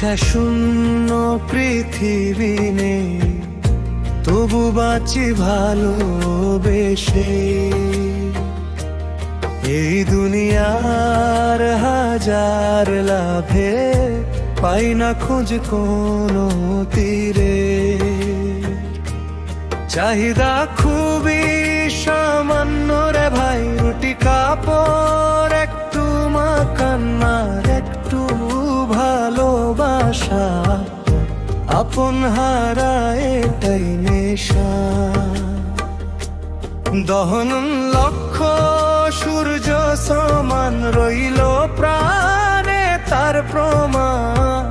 শূন্য পৃথিবী নেই তবু বাঁচি ভালোবেসে। এই দুনিয়ার হাজার লাভে পাই না খোঁজ কোনো তীরে। চাহিদা খুবই আপন হারা এটাই নেশা। দহন লক্ষ, সূর্য সমান রইল প্রাণে তার প্রমাণ।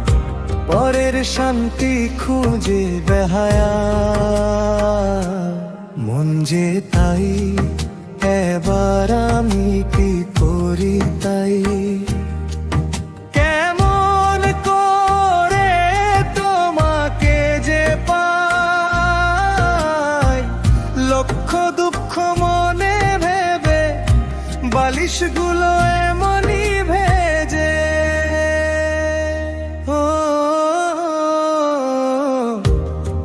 পরের শান্তি খুঁজে বেহায়া। মন যে তাই, এবার আমি কি বালিশগুলো এমনই ভেজে। ও,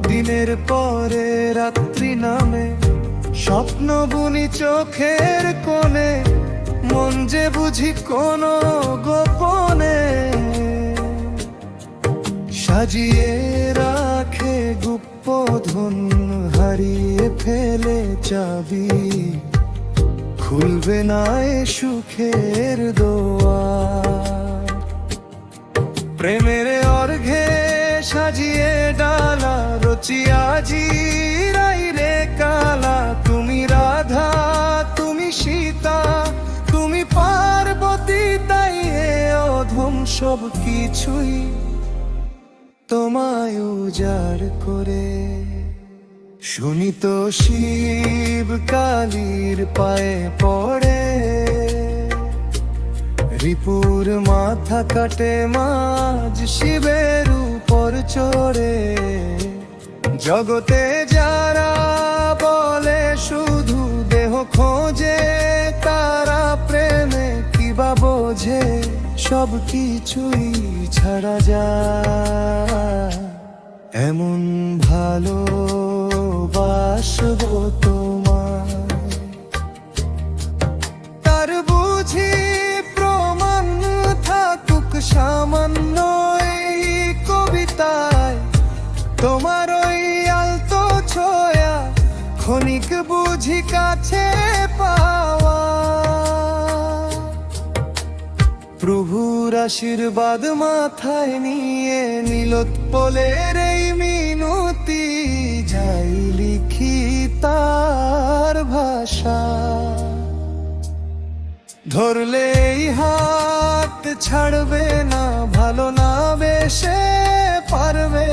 দিনের পরে রাত্রি নামে স্বপ্ন বুনি চোখের কোণে, মন যে বুঝি কোনো গোপনে। সাজিয়ে রাখে গুপ্ত ধন, হারিয়ে ফেলে চাবি। খুলবে না এ সুখের দোয়ার প্রেমের অর্ঘে সাজিয়ে ডালা রচিয়া জিরাই রে কালা। তুমি রাধা, তুমি সীতা, তুমি পার্বতী, তাই অধম সব কিছুই তোমায় উজাড় করে। শুনি তো শিব কালীর পায়ে পড়ে। রিপুর মাথা কাটে মাঝ শিবের উপর চড়ে। জগতে যারা বলে শুধু দেহ খোঁজে, তারা প্রেমে কিবা বোঝে, সব কিছুই ছাড়া যায়। এমন ভালো বাসবো তোমায়। তার বুঝি প্রমাণ থাকুক সামান্য এই কবিতায়। তোমার ওই আলতো ছোয়া ক্ষণিক বুঝি কাছে পাওয়া। প্রভুর আশীর্বাদ মাথায় নিয়ে নীলোৎপলের এই ধরলেই ধরলে হাত ছাড়বে না ভালো না বেশে পারবে